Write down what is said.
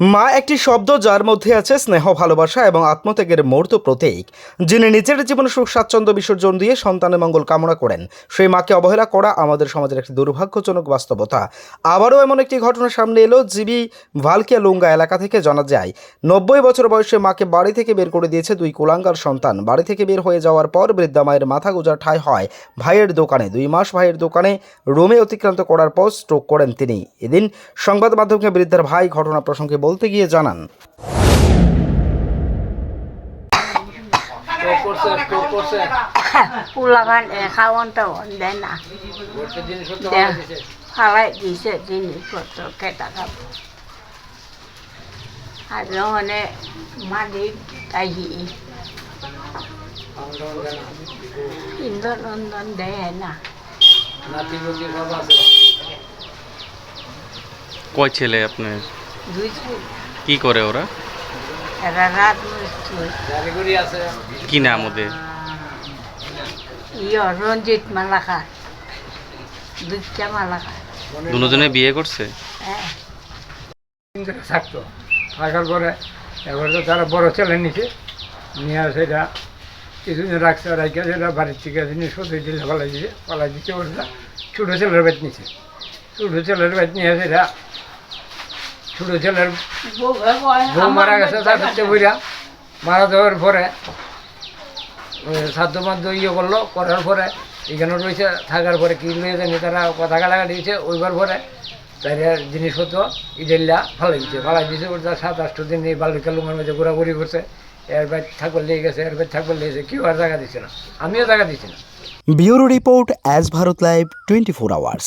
মা একটি শব্দ যার মধ্যে আছে স্নেহ, ভালোবাসা এবং আত্মত্যাগের মূর্ত প্রতীক, যিনি নিজের জীবনে সুখ, স্বাচ্ছন্দ্য, বিসর্জন দিয়ে সন্তানের মঙ্গল কামনা করেন। সেই মাকে অবহেলা করা আমাদের সমাজের একটি দুর্ভাগ্যজনক বাস্তবতা। আবারও এমন একটি ঘটনা সামনে এলো, জিবি ভালকিয়া লুঙ্গা এলাকা থেকে জানা যায়, নব্বই বছর বয়সে মাকে বাড়ি থেকে বের করে দিয়েছে দুই কুলাঙ্গার সন্তান। বাড়ি থেকে বের হয়ে যাওয়ার পর বৃদ্ধা মায়ের মাথা গোজা ঠাঁই হয় ভাইয়ের দোকানে। দুই মাস ভাইয়ের দোকানে রুমে অতিক্রান্ত করার পর স্ট্রোক করেন তিনি। এদিন সংবাদ মাধ্যমকে বৃদ্ধার ভাই ঘটনা প্রসঙ্গে বলতে গিয়ে জানান। পোলাগান দেয় না। ফালাই দিছে জিনিসপত্র কেটা খাব। আর মালিক দেয় কয় ছেলে আপনার। কি করে ওরা? এরা রাত মৃত্যু জারিগুড়ি আছে কি নাম ওদের? ইয় রঞ্জিত মালাকার। দুইটা মালাকার। দুজনে বিয়ে করছে? হ্যাঁ। থাকতো থাকার পরে এবার তো তারা বড় ছেলে নিছে। নিয়ে সেটা কিছুদিন রাখছে রাখে সেটা বাড়ির থেকে জিনিসপত্র দিলে পালাই দিছে পালাই দিচ্ছে ওটা ছোটো ছেলের বেত নিছে। ছোটো ছেলের বেত নিয়ে সেটা ছোটো ছেলের বউ মারা গেছে তার হচ্ছে বইরা মারা যাওয়ার পরে সাধ্য মাধ্য ইয়ে করল করার পরে এখানে রয়েছে থাকার পরে কি লয়ে জানি তারা কথা কাটাকাটি দিয়েছে ওইবার পরে তাই জিনিসপত্র ইডেল্লা ফালাই দিচ্ছে ফালাই দিয়েছে ওটা সাত আষ্ট দিন এই বালুকা লুমের মধ্যে ঘোরাঘুরি করছে এর বাইর থাকবার লেগে গেছে এর বাইর থাকবার লেগেছে কেউ আর জায়গা দিচ্ছে না আমিও জায়গা দিচ্ছি না। Bureau report as Bharat live twenty four hours.